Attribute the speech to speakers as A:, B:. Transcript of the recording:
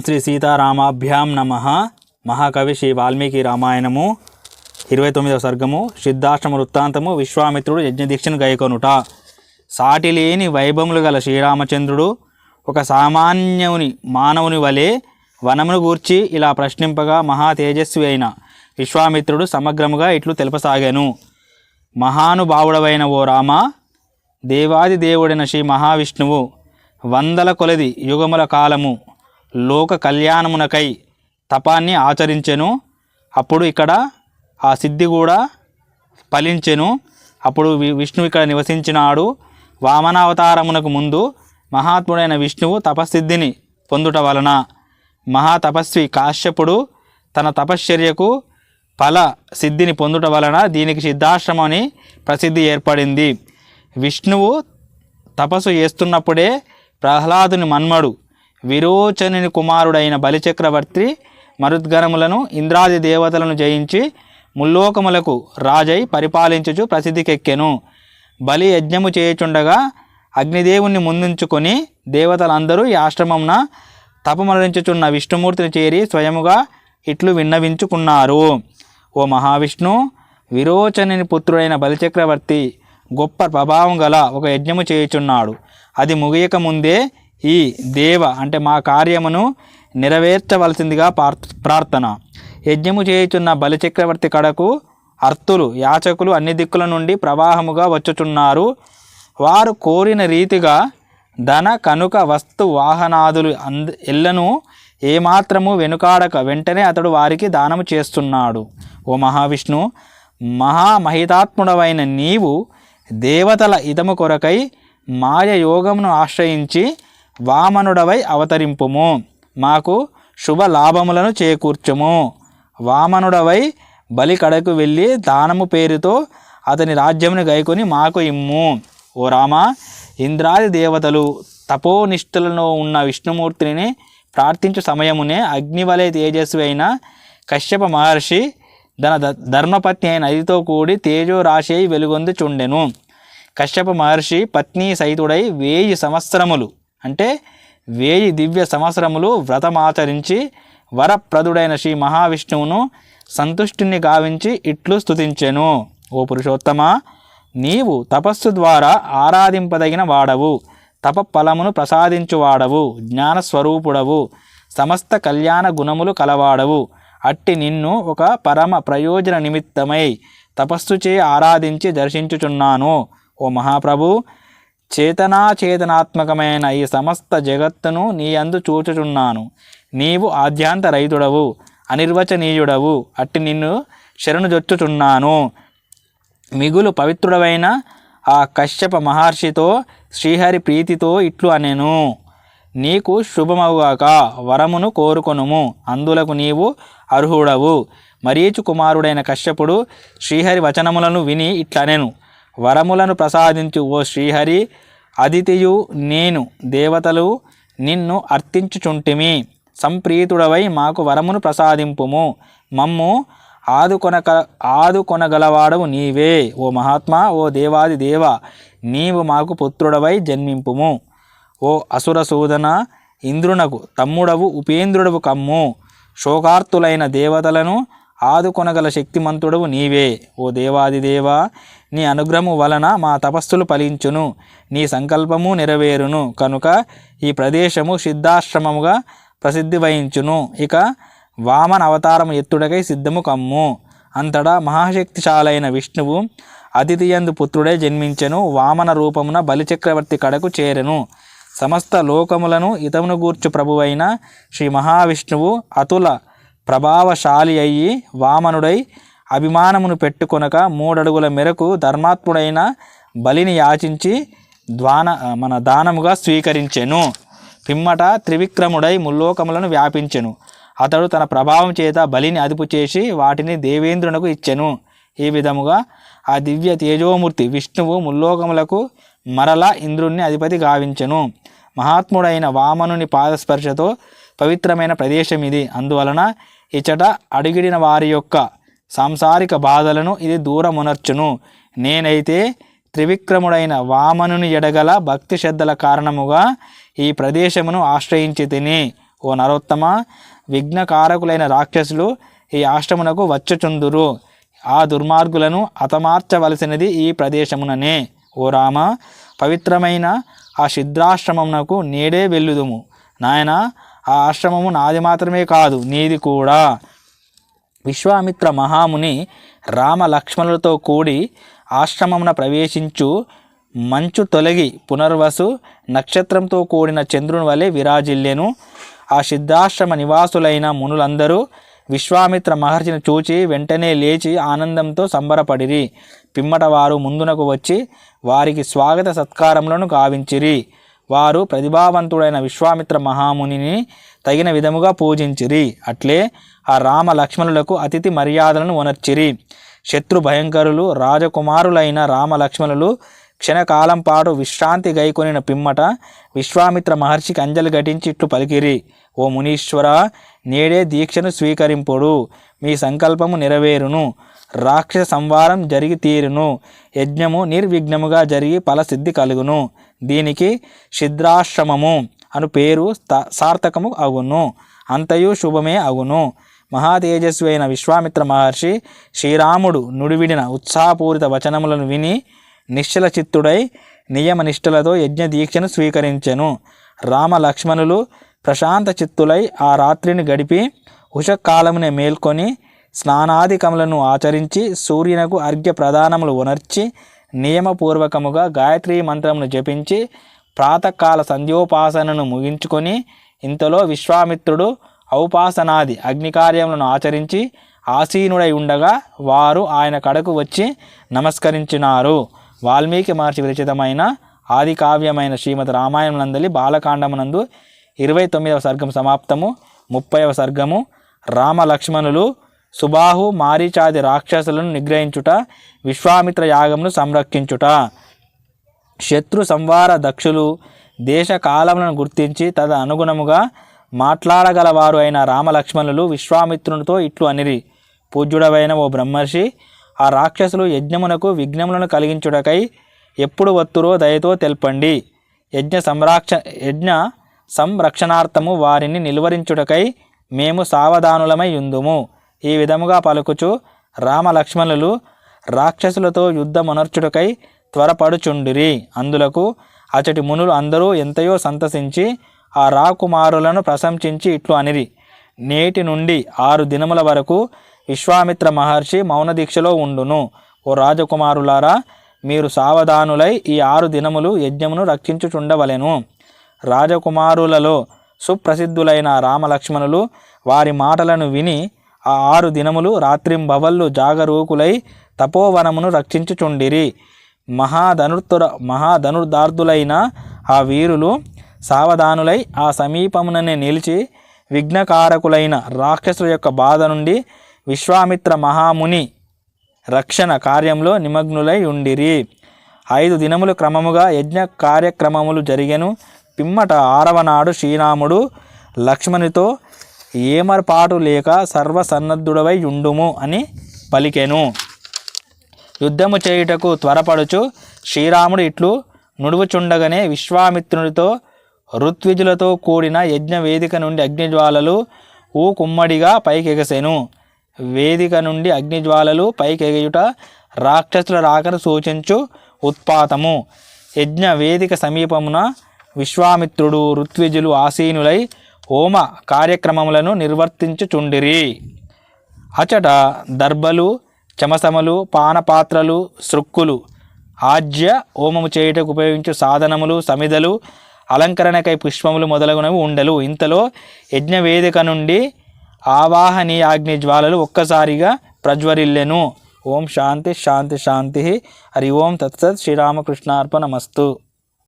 A: శ్రీ సీతారామాభ్యాం నమ. మహాకవి శ్రీ వాల్మీకి రామాయణము ఇరవై తొమ్మిదవ సర్గము సిద్ధాష్టమ వృత్తాంతము విశ్వామిత్రుడు యజ్ఞదీక్షను గైకొనుట. సాటి లేని వైభవములు గల శ్రీరామచంద్రుడు ఒక సామాన్యుని మానవుని వలె వనమును గూర్చి ఇలా ప్రశ్నింపగా మహా తేజస్వి అయిన విశ్వామిత్రుడు సమగ్రముగా ఇట్లు తెలుపసాగాను. మహానుభావుడవైన ఓ రామ దేవాది దేవుడైన శ్రీ మహావిష్ణువు వందల కొలది యుగముల కాలము లోక కళ్యాణమునకై తపాన్ని ఆచరించెను. అప్పుడు ఇక్కడ ఆ సిద్ధి కూడా ఫలించెను. అప్పుడు విష్ణువు ఇక్కడ నివసించినాడు. వామనావతారమునకు ముందు మహాత్ముడైన విష్ణువు తపస్సిద్ధిని పొందుట వలన మహాతపస్వి కాశ్యపుడు తన తపశ్చర్యకు ఫల సిద్ధిని పొందుట వలన దీనికి సిద్ధాశ్రమం అని ప్రసిద్ధి ఏర్పడింది. విష్ణువు తపస్సు చేస్తున్నప్పుడే ప్రహ్లాదుని మన్మడు విరోచనుని కుమారుడైన బలిచక్రవర్తి మరుద్గణములను ఇంద్రాది దేవతలను జయించి ముల్లోకములకు రాజై పరిపాలించుచు ప్రసిద్ధికెక్కెను. బలి యజ్ఞము చేయుచుండగా అగ్నిదేవుణ్ణి ముందుంచుకొని దేవతలందరూ ఈ ఆశ్రమంన తపమరణించుచున్న విష్ణుమూర్తిని చేరి స్వయముగా ఇట్లు విన్నవించుకున్నారు. ఓ మహావిష్ణు విరోచనుని పుత్రుడైన బలిచక్రవర్తి గొప్ప ప్రభావం గల ఒక యజ్ఞము చేయుచున్నాడు. అది ముగియక ముందే ఈ దేవ అంటే మా కార్యమును నెరవేర్చవలసిందిగా ప్రార్థన. యజ్ఞము చేయుచున్న బలిచక్రవర్తి కడకు అర్తులు యాచకులు అన్ని దిక్కుల నుండి ప్రవాహముగా వచ్చుచున్నారు. వారు కోరిన రీతిగా ధన కనుక వస్తు వాహనాదులు అంద ఎల్లను ఏమాత్రము వెనుకాడక వెంటనే అతడు వారికి దానము చేస్తున్నాడు. ఓ మహావిష్ణు మహామహితాత్ముడవైన నీవు దేవతల ఇదము కొరకై మాయ యోగమును ఆశ్రయించి వామనుడవై అవతరింపుము. మాకు శుభ లాభములను చేకూర్చుము. వామనుడవై బలి కడకు వెళ్ళి దానము పేరుతో అతని రాజ్యమును గైకొని మాకు ఇమ్ము. ఓ రామ ఇంద్రాది దేవతలు తపోనిష్ఠులలో ఉన్న విష్ణుమూర్తిని ప్రార్థించు సమయమునే అగ్నివలయ తేజస్వి అయిన కశ్యప మహర్షి తన ద- ధర్మపత్ని అయిన నదితో కూడి తేజో రాశి అయి వెలుగొందుచుండెను. కశ్యప మహర్షి పత్ని సహితుడై వేయి సంవత్సరములు అంటే వేయి దివ్య సంవత్సరములు వ్రతమాచరించి వరప్రదుడైన శ్రీ మహావిష్ణువును సంతుష్టిని గావించి ఇట్లు స్తుతించెను. ఓ పురుషోత్తమ నీవు తపస్సు ద్వారా ఆరాధింపదగిన వాడవు. తప ఫలమును ప్రసాదించువాడవు జ్ఞానస్వరూపుడవు. సమస్త కళ్యాణ గుణములు కలవాడవు. అట్టి నిన్ను ఒక పరమ ప్రయోజన నిమిత్తమై తపస్సు చే ఆరాధించి దర్శించుచున్నాను. ఓ మహాప్రభు చేతనాచేతనాత్మకమైన ఈ సమస్త జగత్తును నీ అందు చూచుచున్నాను. నీవు ఆద్యాంత రైతుడవు అనిర్వచనీయుడవు అట్టి నిన్ను శరణు జొచ్చుచున్నాను. మిగులు పవిత్రుడవైన ఆ కశ్యప మహర్షితో శ్రీహరి ప్రీతితో ఇట్లు అనెను. నీకు శుభమవుగాక వరమును కోరుకొనుము. అందులకు నీవు అర్హుడవు. మరీచు కుమారుడైన కశ్యపుడు శ్రీహరి వచనములను విని ఇట్లనెను. వరములను ప్రసాదించు ఓ శ్రీహరి అదితియు నేను దేవతలు నిన్ను అర్థించుచుంటిమి సంప్రీతుడవై మాకు వరమును ప్రసాదింపుము. మమ్ము ఆదుకొనక ఆదుకొనగలవాడవు నీవే. ఓ మహాత్మా ఓ దేవాది దేవ నీవు మాకు పుత్రుడవై జన్మింపుము. ఓ అసుర సూదన ఇంద్రునకు తమ్ముడవు ఉపేంద్రుడవు కమ్ము. శోకార్తులైన దేవతలను ఆదుకొనగల శక్తిమంతుడవు నీవే. ఓ దేవాదిదేవా నీ అనుగ్రహము వలన మా తపస్సులు ఫలించును. నీ సంకల్పము నెరవేరును. కనుక ఈ ప్రదేశము సిద్ధాశ్రమముగా ప్రసిద్ధి వహించును ఇక వామన అవతారము ఎత్తుడకై సిద్ధము కమ్ము. అంతటా మహాశక్తిశాలైన విష్ణువు అతిథియందు పుత్రుడే జన్మించెను. వామన రూపమున బలిచక్రవర్తి కడకు చేరెను. సమస్త లోకములను ఇతమును గూర్చు ప్రభువైన శ్రీ మహావిష్ణువు అతుల ప్రభావశాలి అయ్యి వామనుడై అభిమానమును పెట్టుకొనక మూడడుగుల మేరకు ధర్మాత్ముడైన బలిని యాచించి ద్వాన మన దానముగా స్వీకరించెను. పిమ్మట త్రివిక్రముడై ముల్లోకములను వ్యాపించెను. అతడు తన ప్రభావం చేత బలిని అదుపు చేసి వాటిని దేవేంద్రునకు ఇచ్చెను. ఈ విధముగా ఆ దివ్య తేజోమూర్తి విష్ణువు ముల్లోకములకు మరల ఇంద్రుణ్ణి అధిపతి గావించెను. మహాత్ముడైన వామనుని పాదస్పర్శతో పవిత్రమైన ప్రదేశం ఇది అందువలన ఇచ్చట అడుగిడిన వారి యొక్క సాంసారిక బాధలను ఇది దూరమునర్చును. నేనైతే త్రివిక్రముడైన వామనుని ఎడగల భక్తి శ్రద్ధల కారణముగా ఈ ప్రదేశమును ఆశ్రయించి తిని ఓ నరోత్తమ విఘ్నకారకులైన రాక్షసులు ఈ ఆశ్రమునకు వచ్చుచుందురు. ఆ దుర్మార్గులను హతమార్చవలసినది ఈ ప్రదేశముననే. ఓ రామ పవిత్రమైన ఆ శిద్రాశ్రమమునకు నేడే వెళ్ళుదుము. నాయన ఆ ఆశ్రమము నాది మాత్రమే కాదు నీది కూడా. విశ్వామిత్ర మహాముని రామ లక్ష్మణులతో కూడి ఆశ్రమమున ప్రవేశించు మంచు తొలగి పునర్వసు నక్షత్రంతో కూడిన చంద్రుని వలె విరాజిల్లెను. ఆ సిద్ధాశ్రమ నివాసులైన మునులందరూ విశ్వామిత్ర మహర్షిని చూచి వెంటనే లేచి ఆనందంతో సంబరపడిరి. పిమ్మట వారు ముందునకు వచ్చి వారికి స్వాగత సత్కారములను గావించిరి. వారు ప్రతిభావంతుడైన విశ్వామిత్ర మహామునిని తగిన విధముగా పూజించిరి. అట్లే ఆ రామ లక్ష్మణులకు అతిథి మర్యాదలను వనర్చిరి శత్రు భయంకరులు రాజకుమారులైన రామ లక్ష్మణులు క్షణకాలం పాటు విశ్రాంతి గైకొనిన పిమ్మట విశ్వామిత్ర మహర్షికి అంజలి ఘటించి ఇట్లు పలికిరి. ఓ మునీశ్వర నేడే దీక్షను స్వీకరింపుడు. మీ సంకల్పము నెరవేరును. రాక్షస సంవారం జరిగి తీరును. యజ్ఞము నిర్విఘ్నముగా జరిగి ఫలసిద్ధి కలుగును. దీనికి శిద్రాశ్రమము అను పేరు సార్థకము అగును. అంతయు శుభమే అగును. మహాతేజస్వి అయిన విశ్వామిత్ర మహర్షి శ్రీరాముడు నుడివిడిన ఉత్సాహపూరిత వచనములను విని నిశ్చల చిత్తుడై నియమ నిష్ఠలతో యజ్ఞ దీక్షను స్వీకరించెను. రామ లక్ష్మణులు ప్రశాంత చిత్తులై ఆ రాత్రిని గడిపి ఉషకాలమునే మేల్కొని స్నానాధికములను ఆచరించి సూర్యునకు అర్ఘ్య ప్రదానములు ఉనర్చి నియమపూర్వకముగా గాయత్రీ మంత్రమును జపించి ప్రాతకాల సంధ్యోపాసనను ముగించుకొని ఇంతలో విశ్వామిత్రుడు ఔపాసనాది అగ్నికార్యములను ఆచరించి ఆసీనుడై ఉండగా వారు ఆయన కడకు వచ్చి నమస్కరించినారు. వాల్మీకి మహర్షి విరచితమైన ఆది కావ్యమైన శ్రీమద్ రామాయణమునందలి బాలకాండమునందు ఇరవై తొమ్మిదవ సర్గం సమాప్తము ముప్పైవ సర్గము రామ లక్ష్మణులు సుబాహు మారీచాది రాక్షసులను నిగ్రహించుట విశ్వామిత్ర యాగమును సంరక్షించుట. శత్రు సంవార దక్షులు దేశ కాలములను గుర్తించి తద అనుగుణముగా మాట్లాడగలవారు అయిన రామలక్ష్మణులు విశ్వామిత్రునితో ఇట్లు అనిరి. పూజ్యుడవైన ఓ బ్రహ్మర్షి ఆ రాక్షసులు యజ్ఞమునకు విఘ్నములను కలిగించుటకై ఎప్పుడు వత్తురో దయతో తెల్పండి. యజ్ఞ సంరక్ష యజ్ఞ సంరక్షణార్థము వారిని నిలువరించుటకై మేము సావధానులమై ఉందుము. ఈ విధముగా పలుకుచు రామలక్ష్మణులు రాక్షసులతో యుద్ధమనర్చుటకై త్వరపడుచుండిరి. అందులకు అచటి మునులు అందరూ ఎంతయో సంతసించి ఆ రాకుమారులను ప్రశంసించి ఇట్లు అనిరి. నేటి నుండి ఆరు దినముల వరకు విశ్వామిత్ర మహర్షి మౌన దీక్షలో ఉండును. ఓ రాజకుమారులారా మీరు సావధానులై ఈ ఆరు దినములు యజ్ఞమును రక్షించుచుండవలెను. రాజకుమారులలో సుప్రసిద్ధులైన రామలక్ష్మణులు వారి మాటలను విని ఆ ఆరు దినములు రాత్రింబవళ్ళు జాగరూకులై తపోవనమును రక్షించుచుండిరి. మహాధనుర్తుర మహాధనుర్దార్థులైన ఆ వీరులు సావధానులై ఆ సమీపముననే నిలిచి విఘ్నకారకులైన రాక్షసుల యొక్క బాధ నుండి విశ్వామిత్ర మహాముని రక్షణ కార్యంలో నిమగ్నులై ఉండిరి. ఐదు దినములు క్రమముగా యజ్ఞ కార్యక్రమములు జరిగెను. పిమ్మట ఆరవనాడు శ్రీరాముడు లక్ష్మణునితో ఏమర్పాటు లేక సర్వసన్నద్ధుడవై ఉండుము అని పలికెను. యుద్ధము చేయుటకు త్వరపడుచు శ్రీరాముడు ఇట్లు నుడువుచుండగానే విశ్వామిత్రునితో ఋత్విజులతో కూడిన యజ్ఞ వేదిక నుండి అగ్నిజ్వాలలు ఊ కుమ్మడిగా పైకెగసెను. వేదిక నుండి అగ్నిజ్వాలలు పైకెగయుట రాక్షసుల రాకను సూచించు ఉత్పాతము. యజ్ఞ వేదిక సమీపమున విశ్వామిత్రుడు ఋత్విజులు ఆసీనులై హోమ కార్యక్రమములను నిర్వర్తించుచుండిరి. అచట దర్భలు చమసములు పానపాత్రలు సృక్కులు ఆజ్య హోమము చేయుటకు ఉపయోగించు సాధనములు సమిదలు అలంకరణకై పుష్పములు మొదలగునవి ఉండలు. ఇంతలో యజ్ఞవేదిక నుండి ఆవాహనీయాగ్ని జ్వాలలు ఒక్కసారిగా ప్రజ్వరిల్లెను. ఓం శాంతి శాంతి శాంతి. హరి ఓం తత్సత్ శ్రీరామకృష్ణార్పణమస్తు.